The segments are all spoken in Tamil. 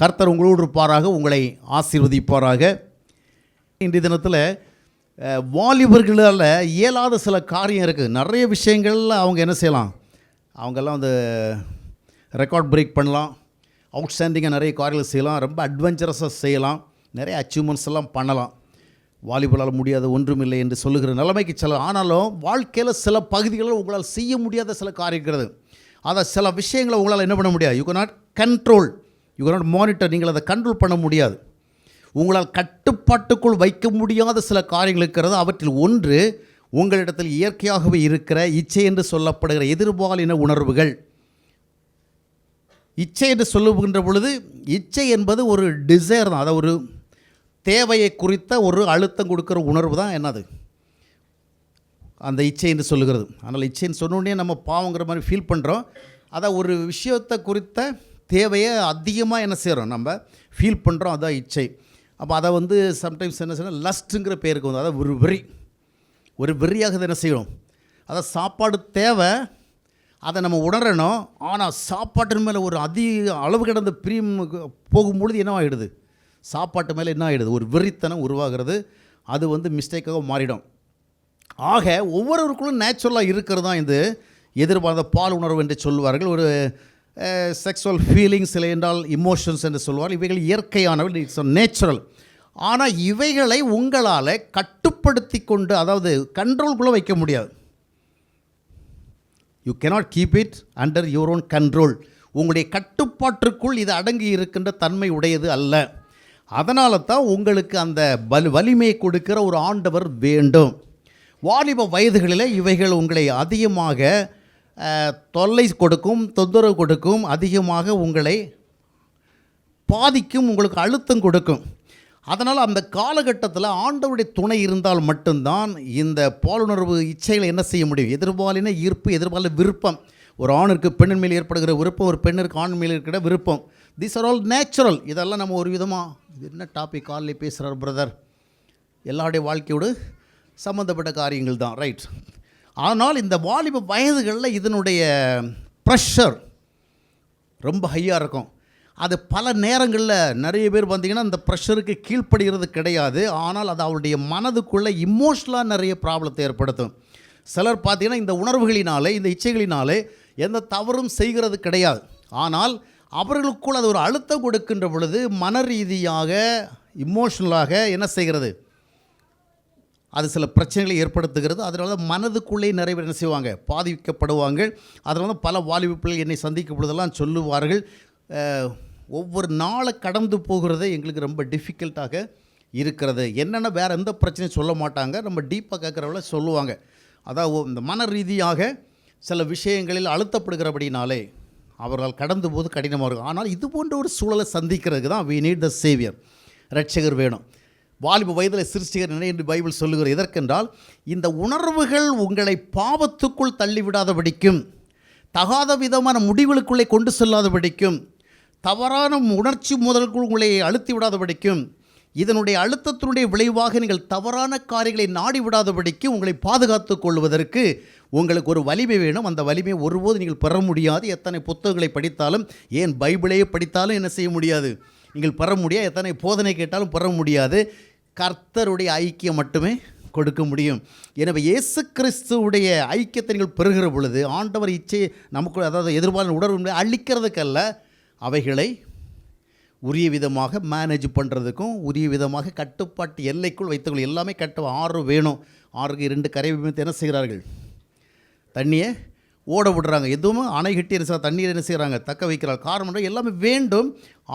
கர்த்தர் உங்களோடு இருப்பாராக உங்களை ஆசீர்வதிப்பாராக. இன்றைய தினத்தில் வாலிபர்களால் இயலாத சில காரியம் இருக்குது நிறைய விஷயங்கள்ல அவங்க என்ன செய்யலாம்? அவங்கெல்லாம் வந்து ரெக்கார்ட் பிரேக் பண்ணலாம். அவுட்ஸ்டாண்டிங்காக நிறைய காரியங்கள் செய்யலாம். ரொம்ப அட்வென்ச்சரஸாக செய்யலாம். நிறைய அச்சீவ்மெண்ட்ஸ் எல்லாம் பண்ணலாம். வாலிபலால் முடியாத ஒன்றுமில்லை என்று சொல்லுகிற நிலைமைக்கு செல்ல ஆனாலும் வாழ்க்கையில் சில பகுதிகளில் உங்களால் செய்ய முடியாத சில காரியம் இருக்கிறது. அதை சில விஷயங்களை உங்களால் என்ன பண்ண முடியாது? You not control you not monitor நீங்கள் அதை கண்ட்ரோல் பண்ண முடியாது. உங்களால் கட்டுப்பாட்டுக்குள் வைக்க முடியாத சில காரியங்கள் இருக்கிறது. அவற்றில் ஒன்று உங்களிடத்தில் இயற்கையாகவே இருக்கிற இச்சை என்று சொல்லப்படுகிற எதிர்பாலின உணர்வுகள். இச்சை என்று சொல்லுகின்ற பொழுது இச்சை என்பது ஒரு டிசைர் தான். அதை ஒரு தேவையை குறித்த ஒரு அழுத்தம் கொடுக்குற உணர்வு தான் என்னது? அந்த இச்சை என்று சொல்லுகிறது. அதனால் இச்சைன்னு சொன்னோடனே நம்ம பாவங்கிற மாதிரி ஃபீல் பண்ணுறோம் அதை ஒரு விஷயத்தை குறித்த தேவையை அதிகமாக என்ன செய்கிறோம்? நம்ம ஃபீல் பண்ணுறோம் அதான் இச்சை. அப்போ அதை வந்து சம்டைம்ஸ் என்ன செய்யணும்? லஸ்ட்டுங்கிற பேருக்கு வந்து அதாவது ஒரு வெறி. ஒரு வெறியாக இதை என்ன செய்யணும்? அதாவது சாப்பாடு தேவை அதை நம்ம உணரணும். ஆனால் சாப்பாட்டின் மேலே ஒரு அதிக அளவு கிடந்த பிரியம் போகும்பொழுது என்ன ஆகிடுது சாப்பாட்டு மேலே என்ன ஆகிடுது ஒரு வெறித்தனம் உருவாகிறது. அது வந்து மிஸ்டேக்காக மாறிடும். ஆக ஒவ்வொருவருக்குள்ளும் நேச்சுரலாக இருக்கிறது தான் இது? எதிர்பார்த்த பால் உணர்வு என்று சொல்வார்கள். ஒரு செக்ஸுவல் ஃபீலிங்ஸ் இல்லை என்றால் இமோஷன்ஸ் என்று சொல்வார் இவைகள் இயற்கையானவை இட்ஸ் நேச்சுரல் ஆனால் இவைகளை உங்களால் கட்டுப்படுத்தி கொண்டு அதாவது கண்ட்ரோல்குள்ளே வைக்க முடியாது. You cannot keep it under your own control உங்களுடைய கட்டுப்பாட்டிற்குள் இது அடங்கி இருக்கின்ற தன்மை உடையது அல்ல. அதனால தான் உங்களுக்கு அந்த வலு வலிமையை கொடுக்கிற ஒரு ஆண்டவர் வேண்டும். வாலிப வயதுகளில் இவைகள் உங்களை அதிகமாக தொல்லை கொடுக்கும் தொந்தரவு கொடுக்கும் அதிகமாக உங்களை பாதிக்கும் உங்களுக்கு அழுத்தம் கொடுக்கும். அதனால் அந்த காலகட்டத்தில் ஆண்டவருடைய துணை இருந்தால் மட்டும்தான் இந்த பாலுணர்வு இச்சைகளை என்ன செய்ய முடியும்? எதிர்பாலின ஈர்ப்பு எதிர்பால விருப்பம். ஒரு ஆணிற்கு பெண்ணின் மேல் ஏற்படுகிற விருப்பம் ஒரு பெண்ணிற்கு ஆண் மேல் இருக்கிற விருப்பம். திஸ் ஆர் ஆல் நேச்சுரல் இதெல்லாம் நம்ம ஒரு விதமாக இது என்ன டாபிக் காலில் பேசுகிறார் பிரதர் எல்லாருடைய வாழ்க்கையோடு சம்மந்தப்பட்ட காரியங்கள் தான் ரைட் ஆனால் இந்த வாலிப வயதுகளில் இதனுடைய ப்ரெஷர் ரொம்ப ஹையாக இருக்கும். அது பல நேரங்களில் நிறைய பேர் பார்த்திங்கன்னா அந்த ப்ரெஷருக்கு கீழ்ப்படுகிறது கிடையாது. ஆனால் அது அவருடைய மனதுக்குள்ளே இமோஷ்னலாக நிறைய ப்ராப்ளத்தை ஏற்படுத்தும். சிலர் பார்த்திங்கன்னா இந்த உணர்வுகளினாலே இந்த இச்சைகளினாலே எந்த தவறும் செய்கிறது கிடையாது. ஆனால் அவர்களுக்குள் அது ஒரு அழுத்தம் கொடுக்கின்ற பொழுது மன ரீதியாக இமோஷ்னலாக என்ன செய்கிறது? அது சில பிரச்சனைகளை ஏற்படுத்துகிறது. அதனால தான் மனதுக்குள்ளே நிறைய பேர் என்ன செய்வாங்க? பாதிக்கப்படுவாங்க. அதனால தான் பல வாலிப பிள்ளைகள் என்னை சந்திக்கும் பொழுதெல்லாம் சொல்லுவார்கள். ஒவ்வொரு நாளை கடந்து போகிறதே எங்களுக்கு ரொம்ப டிஃபிகல்ட்டாக இருக்கிறது. என்னென்ன வேறு எந்த பிரச்சனையும் சொல்ல மாட்டாங்க. நம்ம டீப்பாக கேட்குறவள சொல்லுவாங்க. அதாவது இந்த மன ரீதியாக சில விஷயங்களில் அழுத்தப்படுகிறபடினாலே அவர்கள் கடந்து போது கடினமாக இருக்கும். ஆனால் இது போன்ற ஒரு சூழலை சந்திக்கிறதுக்கு தான் வி நீட் த சேவியர் ரட்சகர் வேணும். வாலிப வயதில் சிருஷ்டிகர் நினை என்று பைபிள் சொல்லுகிறது. எதற்கென்றால் இந்த உணர்வுகள் உங்களை பாவத்துக்குள் தள்ளிவிடாதபடிக்கும் தகாத விதமான முடிவுகளுக்குள்ளே கொண்டு செல்லாதபடிக்கும் தவறான உணர்ச்சி முதலுக்குள் உங்களை அழுத்தி விடாதபடிக்கும் இதனுடைய அழுத்தத்தினுடைய விளைவாக நீங்கள் தவறான காரியங்களை நாடி விடாதபடிக்கு உங்களை பாதுகாத்து கொள்வதற்கு உங்களுக்கு ஒரு வலிமை வேணும். அந்த வலிமையை ஒருபோது நீங்கள் பெற முடியாது. எத்தனை புத்தகங்களை படித்தாலும் ஏன் பைபிளையே படித்தாலும் என்ன செய்ய முடியாது? நீங்கள் பெற முடியாது. எத்தனை போதனை கேட்டாலும் பெற முடியாது. கர்த்தருடைய ஐக்கியம் மட்டுமே கொடுக்க முடியும். எனவே இயேசு கிறிஸ்துவுடைய ஐக்கியத்தை நீங்கள் பெறுகிற பொழுது ஆண்டவர் இச்சை நமக்கு அதாவது எதிர்பார்ந்த உணர்வு அழிக்கிறதுக்கல்ல அவைகளை உரிய விதமாக மேனேஜ் பண்ணுறதுக்கும் உரிய விதமாக கட்டுப்பாட்டு எல்லைக்குள் வைத்துக்கொள்ள எல்லாமே கட்டு ஆறு வேணும். ஆறுக்கு இரண்டு கரை விமத்து என்ன செய்கிறார்கள்? தண்ணியை ஓட விடுறாங்க. எதுவும் அணை கட்டி என்ன தண்ணீர் என்ன செய்கிறாங்க தக்க வைக்கிறாங்க காரணம் எல்லாமே வேண்டும்.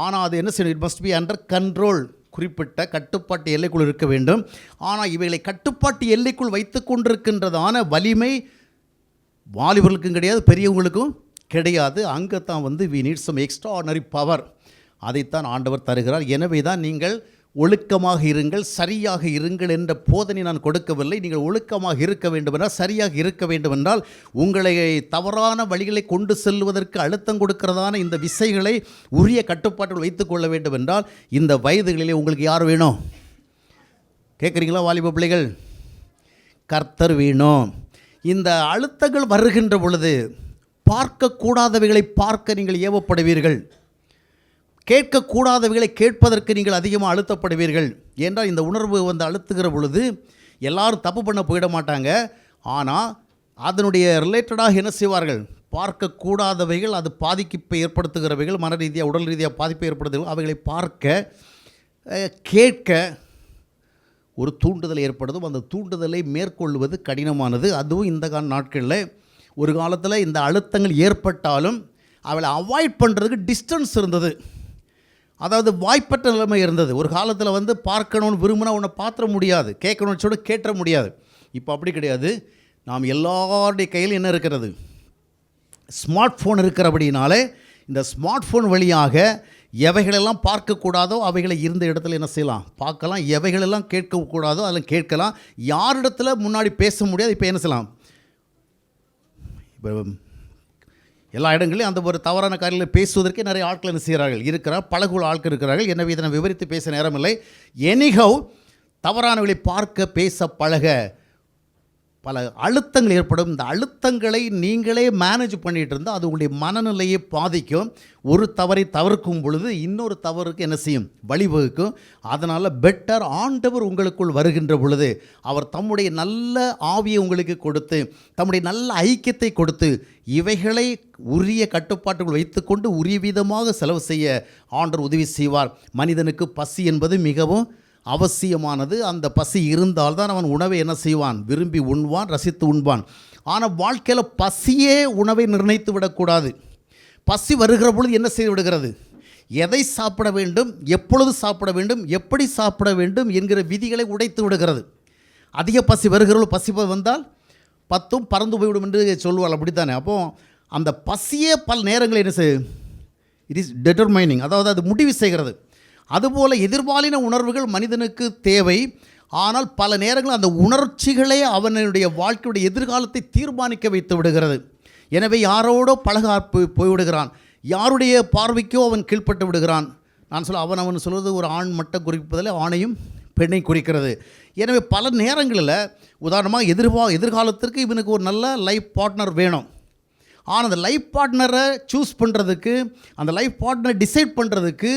ஆனால் அது என்ன செய்யணும்? It must be under control குறிப்பிட்ட கட்டுப்பாட்டு எல்லைக்குள் இருக்க வேண்டும். ஆனால் இவைகளை கட்டுப்பாட்டு எல்லைக்குள் வைத்து கொண்டிருக்கின்றதான வலிமை வாலிபர்களுக்கும் கிடையாது பெரியவங்களுக்கும் கிடையாது. அங்கே தான் வந்து we need some extraordinary power அதைத்தான் ஆண்டவர் தருகிறார். எனவே தான் நீங்கள் ஒழுக்கமாக இருங்கள் சரியாக இருங்கள் என்ற போதனை நான் கொடுக்கவில்லை. நீங்கள் ஒழுக்கமாக இருக்க வேண்டுமென்றால் சரியாக இருக்க வேண்டுமென்றால் உங்களை தவறான வழிகளை கொண்டு செல்வதற்கு அழுத்தம் கொடுக்கிறதான இந்த விசைகளை உரிய கட்டுப்பாட்டில் வைத்துக்கொள்ள வேண்டுமென்றால் இந்த வயதுகளிலே உங்களுக்கு யார் வேணும்? கேட்குறீங்களா வாலிப பிள்ளைகள்? கர்த்தர் வேணும். இந்த அழுத்தங்கள் வருகின்ற பொழுது பார்க்கக்கூடாதவைகளை பார்க்க நீங்கள் ஏவப்படுவீர்கள். கேட்கக்கூடாதவைகளை கேட்பதற்கு நீங்கள் அதிகமாக அழுத்தப்படுவீர்கள். என்றால் இந்த உணர்வு வந்து அழுத்துகிற பொழுது எல்லாரும் தப்பு பண்ண போயிட மாட்டாங்க. ஆனால் அதனுடைய ரிலேட்டடாக என்ன செய்வார்கள்? பார்க்கக்கூடாதவைகள் அது பாதிப்பை ஏற்படுத்துகிறவைகள் மன ரீதியாக உடல் ரீதியாக பாதிப்பை ஏற்படுத்துகிறவைகள் அவைகளை பார்க்க கேட்க ஒரு தூண்டுதல் ஏற்படுதும். அந்த தூண்டுதலை மேற்கொள்வது கடினமானது. அதுவும் இந்த கால நாட்களில் ஒரு காலத்தில் இந்த அழுத்தங்கள் ஏற்பட்டாலும் அவளை அவாய்ட் பண்ணுறதுக்கு டிஸ்டன்ஸ் இருந்தது. அதாவது வாய்ப்பற்ற நிலைமை இருந்தது. ஒரு காலத்தில் வந்து பார்க்கணும்னு விரும்பினா உன்னை பாத்திர முடியாது. கேட்கணும்னு சொல்லி கேட்ட முடியாது. இப்போ அப்படி கிடையாது. நாம் எல்லாருடைய கையில் என்ன இருக்கிறது? ஸ்மார்ட் ஃபோன் இருக்கிறபடினாலே இந்த ஸ்மார்ட் ஃபோன் வழியாக எவைகளெல்லாம் பார்க்கக்கூடாதோ அவைகளை இருந்த இடத்துல என்ன செய்யலாம்? பார்க்கலாம். எவைகளெல்லாம் கேட்கக்கூடாதோ அதில் கேட்கலாம். யாரிடத்துல முன்னாடி பேச முடியாது இப்போ என்ன செய்யலாம்? இப்போ எல்லா இடங்களிலும் அந்த ஒரு தவறான காரியங்களை பேசுவதற்கே நிறைய ஆட்கள் என்ன செய்கிறார்கள்? இருக்கிறார். பலகுள் ஆட்கள் இருக்கிறார்கள். எனவே இதனை விவரித்து பேச நேரமில்லை எனிகவ் தவறானவர்களை பார்க்க பேச பழக. பல அழுத்தங்கள் ஏற்படும். இந்த அழுத்தங்களை நீங்களே மேனேஜ் பண்ணிகிட்டு இருந்தால் அது உங்களுடைய மனநிலையை பாதிக்கும். ஒரு தவறை தவிர்க்கும் பொழுது இன்னொரு தவறுக்கு என்ன செய்யும்? வழிவகுக்கும். அதனால் பெட்டர் ஆண்டவர் உங்களுக்குள் வருகின்ற பொழுது அவர் தம்முடைய நல்ல ஆவியை உங்களுக்கு கொடுத்து தம்முடைய நல்ல ஐக்கியத்தை கொடுத்து இவைகளை உரிய கட்டுப்பாட்டுக்குள் வைத்துக்கொண்டு உரிய விதமாக செலவு செய்ய ஆண்டர் உதவி செய்வார். மனிதனுக்கு பசி என்பது மிகவும் அவசியமானது. அந்த பசி இருந்தால்தான் அவன் உணவை என்ன செய்வான்? விரும்பி உண்பான் ரசித்து உண்பான். ஆனால் வாழ்க்கையில் பசியே உணவை நிர்ணயித்து விடக்கூடாது. பசி வருகிற பொழுது என்ன செய்து விடுகிறது? எதை சாப்பிட வேண்டும்? எப்பொழுது சாப்பிட வேண்டும்? எப்படி சாப்பிட வேண்டும்? என்கிற விதிகளை உடைத்து விடுகிறது. அதிக பசி வருகிறவள் பசி வந்தால் பத்தும் பறந்து போய்விடும் என்று சொல்லுவாள் அப்படித்தானே? அப்போ அந்த பசியே பல நேரங்களில் என்ன செய்யும்? இட் இஸ் டெட்டர்மைனிங் அதாவது அது முடிவு செய்கிறது. அதுபோல் எதிர்பாலின உணர்வுகள் மனிதனுக்கு தேவை. ஆனால் பல நேரங்களில் அந்த உணர்ச்சிகளே அவனுடைய வாழ்க்கையுடைய எதிர்காலத்தை தீர்மானிக்க வைத்து விடுகிறது. எனவே யாரோடோ பழக போய் போய்விடுகிறான். யாருடைய பார்வைக்கோ அவன் கீழ்ப்பட்டு விடுகிறான். நான் சொல்ல அவன் அவன் சொல்வது ஒரு ஆண் மட்டும் குறிப்பதில் ஆணையும் பெண்ணை குறிக்கிறது. எனவே பல நேரங்களில் உதாரணமாக எதிர்பா எதிர்காலத்திற்கு இவனுக்கு ஒரு நல்ல லைஃப் பார்ட்னர் வேணும். ஆனால் அந்த லைஃப் பார்ட்னரை சூஸ் பண்ணுறதுக்கு அந்த லைஃப் பார்ட்னரை டிசைட் பண்ணுறதுக்கு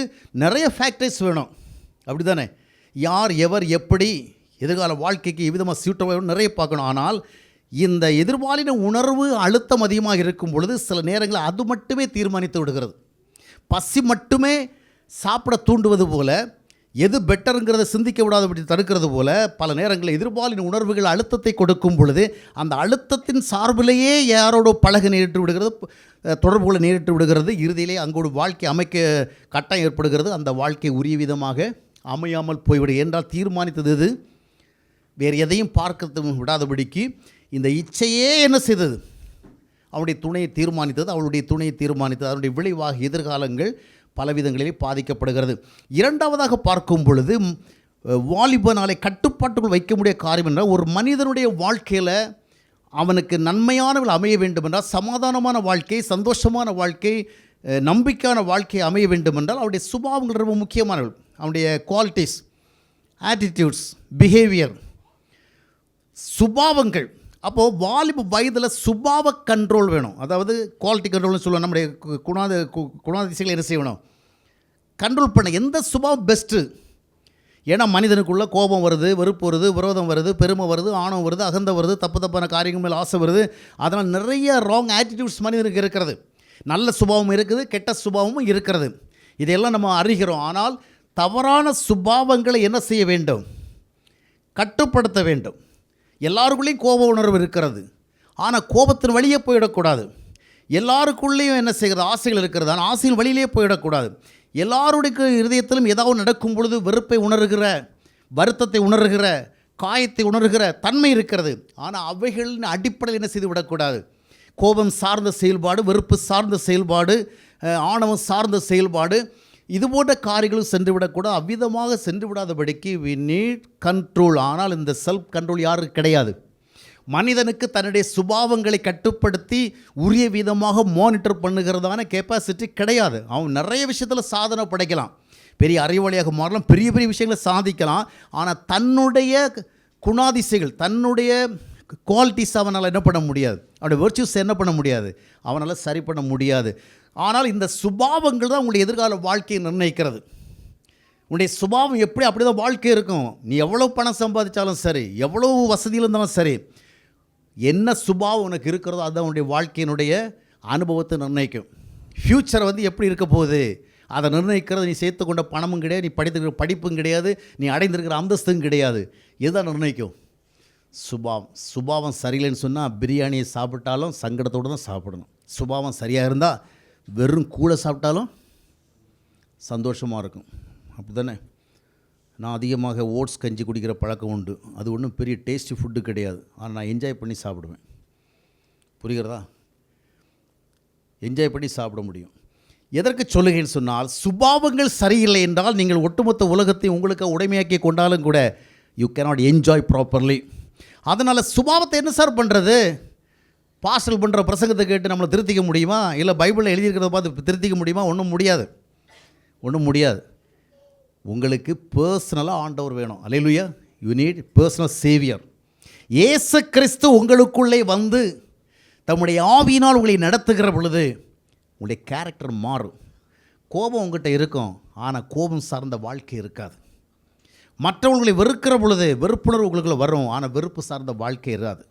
நிறைய ஃபேக்டர்ஸ் வேணும். அப்படி தானே யார் எவர் எப்படி எதிர்கால வாழ்க்கைக்கு எவ்விதமாக சூட்டபிள் நிறைய பார்க்கணும். ஆனால் இந்த எதிர்பாலின உணர்வு அழுத்தம் அதிகமாக இருக்கும் பொழுது சில நேரங்களில் அது மட்டுமே தீர்மானித்து விடுகிறது. பசி மட்டுமே சாப்பிட தூண்டுவது போல எது பெட்டருங்கிறத சிந்திக்க விடாதபடி தடுக்கிறது போல பல நேரங்களில் எதிர்பாலின் உணர்வுகள் அழுத்தத்தை கொடுக்கும் பொழுது அந்த அழுத்தத்தின் சார்பிலேயே யாரோட பழக நேரிட்டு விடுகிறது தொடர்புகளை நேரிட்டு விடுகிறது. இறுதியிலே அங்கோடு வாழ்க்கை அமைக்க கட்டம் ஏற்படுகிறது. அந்த வாழ்க்கை உரிய விதமாக அமையாமல் போய்விடும் என்றால் தீர்மானித்தது இது வேறு எதையும் பார்க்க விடாதபடிக்கு இந்த இச்சையே என்ன செய்தது? அவனுடைய துணையை தீர்மானித்தது அவளுடைய துணையை தீர்மானித்தது. அதனுடைய விளைவாக எதிர்காலங்கள் பலவிதங்களிலே பாதிக்கப்படுகிறது. இரண்டாவதாக பார்க்கும் பொழுது வாலிபனாலே கட்டுப்பாட்டுக்குள் வைக்க முடிய காரியம் என்றால் ஒரு மனிதனுடைய வாழ்க்கையில் அவனுக்கு நன்மையானவள் அமைய வேண்டுமென்றால் சமாதானமான வாழ்க்கை சந்தோஷமான வாழ்க்கை நம்பிக்கையான வாழ்க்கை அமைய வேண்டுமென்றால் அவருடைய சுபாவங்கள் ரொம்ப முக்கியமானவள். அவனுடைய குவாலிட்டிஸ் ஆட்டிடியூட்ஸ் பிஹேவியர் சுபாவங்கள் அப்போது வாலிப வயதில் சுபாவ கண்ட்ரோல் வேணும். அதாவது குவாலிட்டி கண்ட்ரோல்னு சொல்லுவோம். நம்முடைய குணாத கு- என்ன செய்யணும்? கண்ட்ரோல் பண்ண எந்த சுபாவம் பெஸ்ட்டு ஏன்னா மனிதனுக்குள்ளே கோபம் வருது வெறுப்பு வருது விரோதம் வருது பெருமை வருது ஆணவம் வருது அகந்த வருது தப்பு தப்பான காரியங்கள் மேலே ஆசை வருது. அதனால் நிறைய ராங் ஆட்டிடியூட்ஸ் மனிதனுக்கு இருக்கிறது. நல்ல சுபாவம் இருக்குது கெட்ட சுபாவமும் இருக்கிறது. இதையெல்லாம் நம்ம அறிகிறோம். ஆனால் தவறான சுபாவங்களை என்ன செய்ய வேண்டும்? கட்டுப்படுத்த வேண்டும். எல்லாருக்குள்ளேயும் கோப உணர்வு இருக்கிறது. ஆனால் கோபத்தின் வழியே போயிடக்கூடாது. எல்லாருக்குள்ளேயும் என்ன செய்கிறது? ஆசைகள் இருக்கிறது. ஆனால் ஆசையின் வழியிலே போயிடக்கூடாது. எல்லாருடைய இருதயத்திலும் ஏதாவது நடக்கும் பொழுது வெறுப்பை உணர்கிற வருத்தத்தை உணர்கிற காயத்தை உணர்கிற தன்மை இருக்கிறது. ஆனால் அவைகளின் அடிப்படையில் என்ன செய்து விடக்கூடாது? கோபம் சார்ந்த செயல்பாடு வெறுப்பு சார்ந்த செயல்பாடு ஆணவம் சார்ந்த செயல்பாடு இது போன்ற காரியங்களும் சென்றுவிடக்கூடாது அவ்விதமாக சென்று விடாதபடிக்கு வி நீட் கண்ட்ரோல் ஆனால் இந்த செல்ஃப் கண்ட்ரோல் யாருக்கு கிடையாது? மனிதனுக்கு தன்னுடைய சுபாவங்களை கட்டுப்படுத்தி உரிய விதமாக மானிட்டர் பண்ணுகிறதான கெப்பாசிட்டி கிடையாது. அவன் நிறைய விஷயத்தில் சாதனை படைக்கலாம். பெரிய அறிவாளியாக மாறலாம் பெரிய பெரிய விஷயங்களை சாதிக்கலாம். ஆனால் தன்னுடைய குணாதிசைகள் தன்னுடைய குவாலிட்டிஸ் அவனால் என்ன பண்ண முடியாது? அவனுடைய வெர்ச்சுஸ் என்ன பண்ண முடியாது? அவனால் சரி பண்ண முடியாது. ஆனால் இந்த சுபாவங்கள் தான் உங்களுடைய எதிர்கால வாழ்க்கையை நிர்ணயிக்கிறது. உன்னுடைய சுபாவம் எப்படி அப்படி தான் வாழ்க்கை இருக்கும். நீ எவ்வளோ பணம் சம்பாதிச்சாலும் சரி எவ்வளோ வசதியில் இருந்தாலும் சரி என்ன சுபாவம் உனக்கு இருக்கிறதோ அதுதான் உன்னுடைய வாழ்க்கையினுடைய அனுபவத்தை நிர்ணயிக்கும். ஃப்யூச்சர் வந்து எப்படி இருக்க போகுது? அதை நிர்ணயிக்கிறது நீ சேர்த்து கொண்ட பணமும் கிடையாது நீ படித்திருக்கிற படிப்பும் கிடையாது நீ அடைந்திருக்கிற அந்தஸ்தும் கிடையாது. இதுதான் நிர்ணயிக்கும். சுபாவம் சுபாவம் சரியில்லைன்னு சொன்னால் பிரியாணியை சாப்பிட்டாலும் சங்கடத்தோடு தான் சாப்பிடணும். சுபாவம் சரியாக இருந்தால் வெறும் கூட சாப்பிட்டாலும் சந்தோஷமாக இருக்கும். அப்படி தானே நான் அதிகமாக ஓட்ஸ் கஞ்சி குடிக்கிற பழக்கம் உண்டு. அது ஒன்றும் பெரிய டேஸ்டி ஃபுட்டு கிடையாது. ஆனால் நான் என்ஜாய் பண்ணி சாப்பிடுவேன். புரிகிறதா? என்ஜாய் பண்ணி சாப்பிட முடியும். எதற்கு சொல்லுகிறேன் சொன்னால் சுபாவங்கள் சரியில்லை என்றால் நீங்கள் ஒட்டுமொத்த உலகத்தை உங்களுக்கு உடைமையாக்கி கொண்டாலும் கூட யூ கேனாட் என்ஜாய் ப்ராப்பர்லி அதனால் சுபாவத்தை என்ன சார் பண்ணுறது பாஸ்டல் பண்ணுற பிரசங்கத்தை கேட்டு நம்மளை திருத்திக்க முடியுமா? இல்லை பைபிளில் எழுதியிருக்கிறத பார்த்து திருத்திக்க முடியுமா? ஒன்றும் முடியாது. ஒன்றும் முடியாது. உங்களுக்கு பர்சனலாக ஆண்டவர் வேணும். அலையிலுயா யூ நீட் பர்சனல் சேவியர் இயேசு கிறிஸ்து உங்களுக்குள்ளே வந்து தம்முடைய ஆவியினால் உங்களை நடத்துகிற பொழுது உங்களுடைய கேரக்டர் மாறும். கோபம் உங்கள்கிட்ட இருக்கும். ஆனால் கோபம் சார்ந்த வாழ்க்கை இருக்காது. மற்றவர்களை வெறுக்கிற பொழுது வெறுப்புணர்வு உங்களுக்குள்ள வரும். ஆனால் வெறுப்பு சார்ந்த வாழ்க்கை இருக்காது.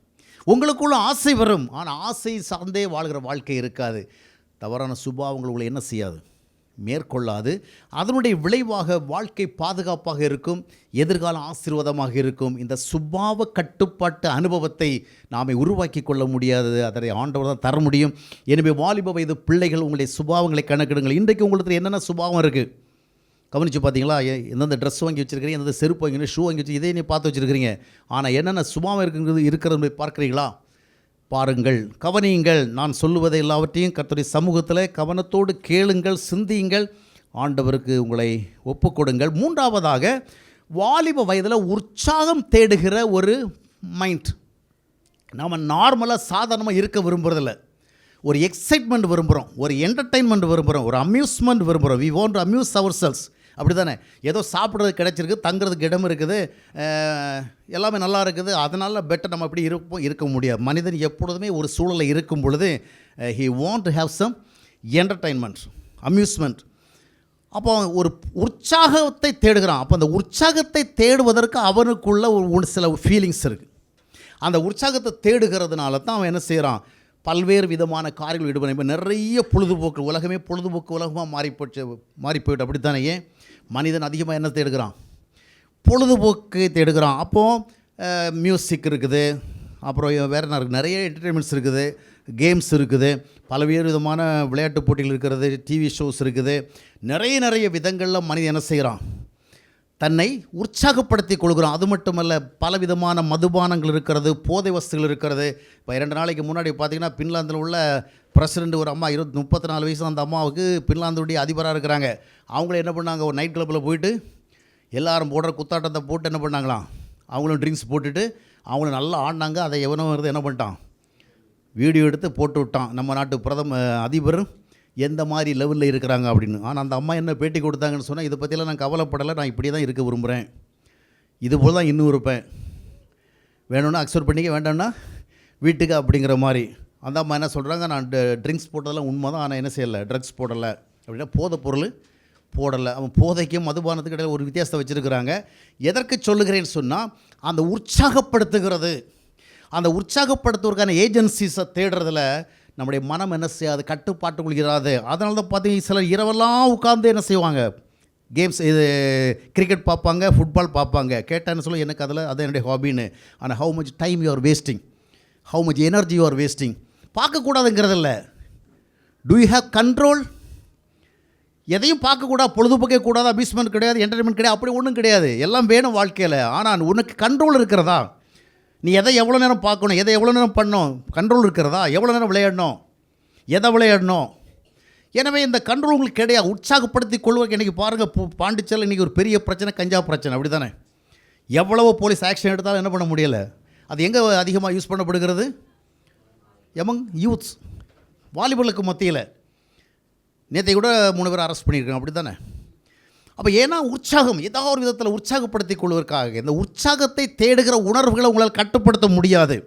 உங்களுக்குள்ள ஆசை வரும். ஆனால் ஆசை சார்ந்தே வாழ்கிற வாழ்க்கை இருக்காது. தவறான சுபாவங்கள் உங்களை என்ன செய்யாது? மேற்கொள்ளாது. அதனுடைய விளைவாக வாழ்க்கை பாதுகாப்பாக இருக்கும். எதிர்காலம் ஆசீர்வாதமாக இருக்கும். இந்த சுபாவ கட்டுப்பாட்டு அனுபவத்தை நாம் உருவாக்கி கொள்ள முடியாது. அதனை ஆண்டவர் தான் தர முடியும். எனவே வாலிப வயது பிள்ளைகள் உங்களுடைய சுபாவங்களை கணக்கிடுங்கள். இன்றைக்கு உங்களுக்கு என்னென்ன சுபாவம் இருக்குது கவனித்து பார்த்தீங்களா? எந்தெந்த ட்ரெஸ் வாங்கி வச்சுருக்கிறீங்க எந்தெந்த செருப்பு வாங்கி ஷூ வாங்கி வச்சு இதே நீ பார்த்து வச்சுருக்கிறீங்க. ஆனால் என்னென்ன சுபாவம் இருக்குங்கிறது இருக்கிறது பார்க்குறீங்களா? பாருங்கள் கவனியுங்கள். நான் சொல்லுவதை எல்லாவற்றையும் கர்த்தருடைய சமூகத்தில் கவனத்தோடு கேளுங்கள் சிந்தியுங்கள். ஆண்டவருக்கு உங்களை ஒப்புக்கொடுங்கள். மூன்றாவதாக வாலிப வயதில் உற்சாகம் தேடுகிற ஒரு மைண்ட் நாம் நார்மலாக சாதாரணமாக இருக்க விரும்புகிறதில்ல ஒரு எக்ஸைட்மெண்ட் விரும்புகிறோம் ஒரு என்டர்டெயின்மெண்ட் விரும்புகிறோம் ஒரு அம்யூஸ்மெண்ட் விரும்புகிறோம் we want amuse ourselves அப்படி தானே ஏதோ சாப்பிட்றது கிடச்சிருக்கு தங்குறதுக்கு இடம் இருக்குது எல்லாமே நல்லா இருக்குது. அதனால் பெட்டர் நம்ம அப்படி இருப்போம் இருக்க முடியாது. மனிதன் எப்பொழுதுமே ஒரு சூழலில் இருக்கும் பொழுது he want to have some entertainment amusement அப்போ ஒரு உற்சாகத்தை தேடுகிறான். அப்போ அந்த உற்சாகத்தை தேடுவதற்கு அவனுக்குள்ள ஒரு ஒரு சில ஃபீலிங்ஸ் இருக்குது அந்த உற்சாகத்தை தேடுகிறதுனால தான் அவன் என்ன செய்கிறான் பல்வேறு விதமான காரியங்கள் ஈடுபட இப்போ நிறைய பொழுதுபோக்கு உலகமே பொழுதுபோக்கு உலகமாக மாறி போச்சு மாறி போயிட்டு அப்படித்தானே ஏன்? மனிதன் அதிகமாக என்ன தேடுகிறான்? பொழுதுபோக்கு தேடுகிறான். அப்போது மியூசிக் இருக்குது. அப்புறம் வேறு என்ன இருக்குது நிறைய என்டர்டெயின்மெண்ட்ஸ் இருக்குது. கேம்ஸ் இருக்குது. பல்வேறு விதமான விளையாட்டு போட்டிகள் இருக்கிறது. டிவி ஷோஸ் இருக்குது. நிறைய நிறைய விதங்களில் மனிதன் என்ன செய்கிறான்? தன்னை உற்சாகப்படுத்தி கொள்கிறான். அது மட்டுமல்ல பலவிதமான மதுபானங்கள் இருக்கிறது போதை வஸ்துகள் இருக்கிறது. இப்போ இரண்டு நாளைக்கு முன்னாடி பார்த்திங்கன்னா பின்லாந்தில் உள்ள பிரசிடெண்ட் ஒரு அம்மா இருபத்தி முப்பத்தி நாலு வயசு அந்த அம்மாவுக்கு பின்லாந்துடைய அதிபராக இருக்கிறாங்க. அவங்கள என்ன பண்ணாங்க? ஒரு நைட் கிளப்பில் போயிட்டு எல்லாரும் போடுற குத்தாட்டத்தை போட்டு என்ன பண்ணாங்களாம்? அவங்களும் ட்ரிங்க்ஸ் போட்டுட்டு அவங்களும் நல்லா ஆடினாங்க. அதை எவனோ வருது என்ன பண்ணிட்டான்? வீடியோ எடுத்து போட்டு விட்டான். நம்ம நாட்டு பிரதம அதிபர் எந்த மாதிரி லெவலில் இருக்கிறாங்க அப்படின்னு. ஆனால் அந்த அம்மா என்ன பேட்டி கொடுத்தாங்கன்னு சொன்னால் இதை பற்றியெல்லாம் நான் கவலைப்படலை. நான் இப்படி தான் இருக்க விரும்புகிறேன் இது போல் தான் இன்னும் இருப்பேன். வேணும்னா அக்செப்ட் பண்ணிக்க வேண்டாம்னா வீட்டுக்கு அப்படிங்கிற மாதிரி. அந்த அம்மா என்ன சொல்கிறாங்க நான் ட்ரிங்க்ஸ் போட்டதெல்லாம் உண்மை தான் ஆனால் என்ன செய்யலை ட்ரக்ஸ் போடலை. அப்படின்னா போதை பொருள் போடலை. அவன் போதைக்கும் மதுபானத்துக்கு இடையில ஒரு வித்தியாசத்தை வச்சுருக்கிறாங்க. எதற்கு சொல்லுகிறேன்னு சொன்னால் அந்த உற்சாகப்படுத்துகிறது. அந்த உற்சாகப்படுத்துவதற்கான ஏஜென்சிஸை தேடுறதுல நம்முடைய மனம் என்ன செய்யாது கட்டுப்பாட்டுக்குள் இராது அதனால தான் பார்த்தீங்கன்னா சிலர் இரவெல்லாம் உட்கார்ந்து என்ன செய்வாங்க? கேம்ஸ் இது கிரிக்கெட் பார்ப்பாங்க ஃபுட்பால் பார்ப்பாங்க. கேட்டான்னு சொல்ல எனக்கு அதில் அது என்னுடைய ஹாபின்னு ஆனால் how much time you are wasting how much energy you are wasting பார்க்கக்கூடாதுங்கிறதில்ல. Do you have control எதையும் பார்க்கக்கூடாது பொழுதுபோக்கே கூடாது அபியூஸ்மெண்ட் கிடையாது என்டர்டைன்மெண்ட் கிடையாது அப்படி ஒன்றும் கிடையாது. எல்லாம் வேணும் வாழ்க்கையில். ஆனால் உனக்கு கண்ட்ரோல் இருக்கிறதா? நீ எதை எவ்வளோ நேரம் பார்க்கணும் எதை எவ்வளோ நேரம் பண்ணணும்? கண்ட்ரோல் இருக்கிறதா? எவ்வளோ நேரம் விளையாடணும்? எதை விளையாடணும்? எனவே இந்த கண்ட்ரோல் உங்களுக்கு கிடையாது உற்சாகப்படுத்தி கொள்வதற்கு இன்றைக்கி பாருங்கள் பாண்டிச்சேரியில் இன்றைக்கி ஒரு பெரிய பிரச்சனை கஞ்சா பிரச்சனை அப்படி தானே எவ்வளவோ போலீஸ் ஆக்ஷன் எடுத்தாலும் என்ன பண்ண முடியலை? அது எங்கே அதிகமாக யூஸ் பண்ணப்படுகிறது? எமங் யூத்ஸ் வாலிபர்களுக்கு மத்தியில் நேற்றை கூட மூணு பேர் அரெஸ்ட் பண்ணியிருக்காங்க. அப்படி தானே அப்போ ஏன்னா உற்சாகம் ஏதாவது ஒரு விதத்தில் உற்சாகப்படுத்திக் கொள்வதற்காக இந்த உற்சாகத்தை தேடுகிற உணர்வுகளை உங்களால் கட்டுப்படுத்த முடியாது.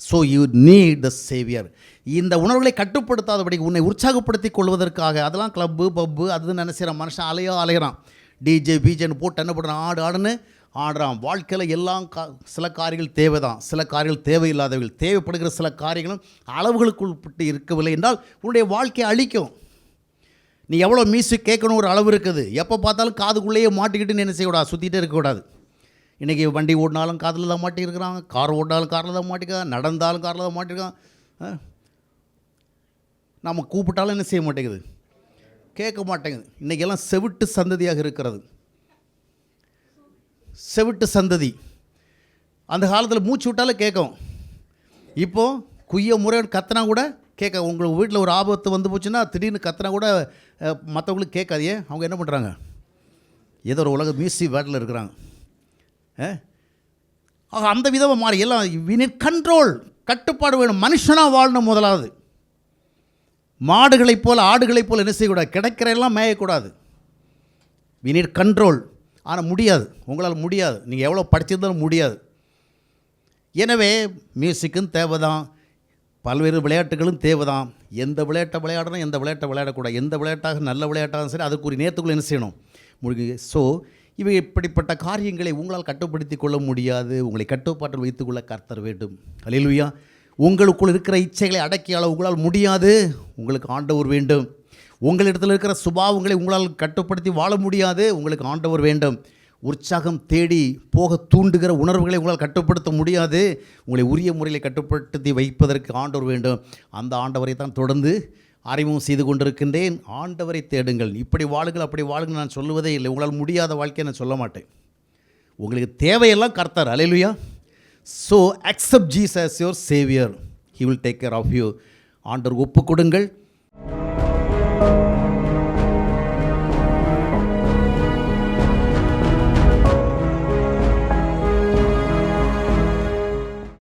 So you need the saviour இந்த உணர்வுகளை கட்டுப்படுத்தாதபடி உன்னை உற்சாகப்படுத்தி கொள்வதற்காக அதெல்லாம் கிளப்பு பப்பு அதுன்னு நினைச்சிற மனுஷன் அலையோ அலையிறான். டிஜே பீஜேன்னு போட்டு என்ன பண்ணுறான் ஆடு ஆடுன்னு ஆடுறான். வாழ்க்கையில் எல்லாம் கா சில காரியங்கள் தேவை தான் சில காரியங்கள் தேவையில்லாதவர்கள் தேவைப்படுகிற சில காரியங்களும் அளவுகளுக்குள்பட்டு இருக்கவில்லை என்றால் உன்னுடைய வாழ்க்கையை அழிக்கும். நீ எவ்வளோ மியூசிக் கேட்கணும் ஒரு அளவு இருக்குது. எப்போ பார்த்தாலும் காதுக்குள்ளேயே மாட்டிக்கிட்டு என்ன செய்யக்கூடாது? சுற்றிட்டே இருக்கக்கூடாது. இன்றைக்கி வண்டி ஓடினாலும் காதில் தான் மாட்டியிருக்கிறாங்க கார் ஓடினாலும் காரில் தான் மாட்டிருக்கான் நடந்தாலும் காரில் தான் மாட்டிருக்கான் நம்ம கூப்பிட்டாலும் என்ன செய்ய மாட்டேங்குது? கேட்க மாட்டேங்குது. இன்றைக்கெல்லாம் செவிட்டு சந்ததியாக இருக்கிறது. செவிட்டு சந்ததி. அந்த காலத்தில் மூச்சு விட்டாலே கேட்கும். இப்போது குய்ய முறையோடு கத்தினா கூட கேட்க உங்களுக்கு வீட்டில் ஒரு ஆபத்து வந்து போச்சுன்னா திடீர்னு கத்தினா கூட மற்றவங்களுக்கு கேட்காதே. அவங்க என்ன பண்ணுறாங்க ஏதோ ஒரு உலக மியூசி வேட்டில் இருக்கிறாங்க. ஆ? ஆக அந்த விதமாக மாறி எல்லாம் வினிட் கண்ட்ரோல் கட்டுப்பாடு வேணும். மனுஷனாக வாழணும் முதலாவது. மாடுகளைப் போல் ஆடுகளைப் போல் என்ன செய்யக்கூடாது? கிடைக்கிற எல்லாம் மேயக்கூடாது. வி நீட் கண்ட்ரோல் ஆனால் முடியாது. உங்களால் முடியாது. நீங்கள் எவ்வளோ படிச்சிருந்தாலும் முடியாது. எனவே மியூசிக்கும் தேவை தான் பல்வேறு விளையாட்டுகளும் தேவை தான் எந்த விளையாட்டை விளையாடணும் எந்த விளையாட்டை விளையாடக்கூடாது. எந்த விளையாட்டாக நல்ல விளையாட்டாக சரி அதுக்குரிய நேரத்துக்குள்ளே என்ன செய்யணும்? முடிக்க ஸோ இவை இப்படிப்பட்ட காரியங்களை உங்களால் கட்டுப்படுத்தி கொள்ள முடியாது. உங்களை கட்டுப்பாட்டில் வைத்துக்கொள்ள கர்த்தர் வேண்டும். அல்லேலூயா உங்களுக்குள் இருக்கிற இச்சைகளை அடக்கியால் உங்களால் முடியாது. உங்களுக்கு ஆண்டவர் வேண்டும். உங்களிடத்தில் இருக்கிற சுபாவங்களை உங்களால் கட்டுப்படுத்தி வாழ முடியாது. உங்களுக்கு ஆண்டவர் வேண்டும். உற்சாகம் தேடி போக தூண்டுகிற உணர்வுகளை உங்களால் கட்டுப்படுத்த முடியாது. உங்களை உரிய முறையில் கட்டுப்படுத்தி வைப்பதற்கு ஆண்டவர் வேண்டும். அந்த ஆண்டவரை தான் தொடர்ந்து அறிமுகம் செய்து கொண்டிருக்கின்றேன். ஆண்டவரை தேடுங்கள். இப்படி வாழுங்கள் அப்படி வாழுங்கள் நான் சொல்லுவதே இல்லை. உங்களால் முடியாத வாழ்க்கையை நான் சொல்ல மாட்டேன். உங்களுக்கு தேவையெல்லாம் Kartar. Hallelujah so accept as your saviour he will take care of you ஆண்டவர் ஒப்பு கொடுங்கள்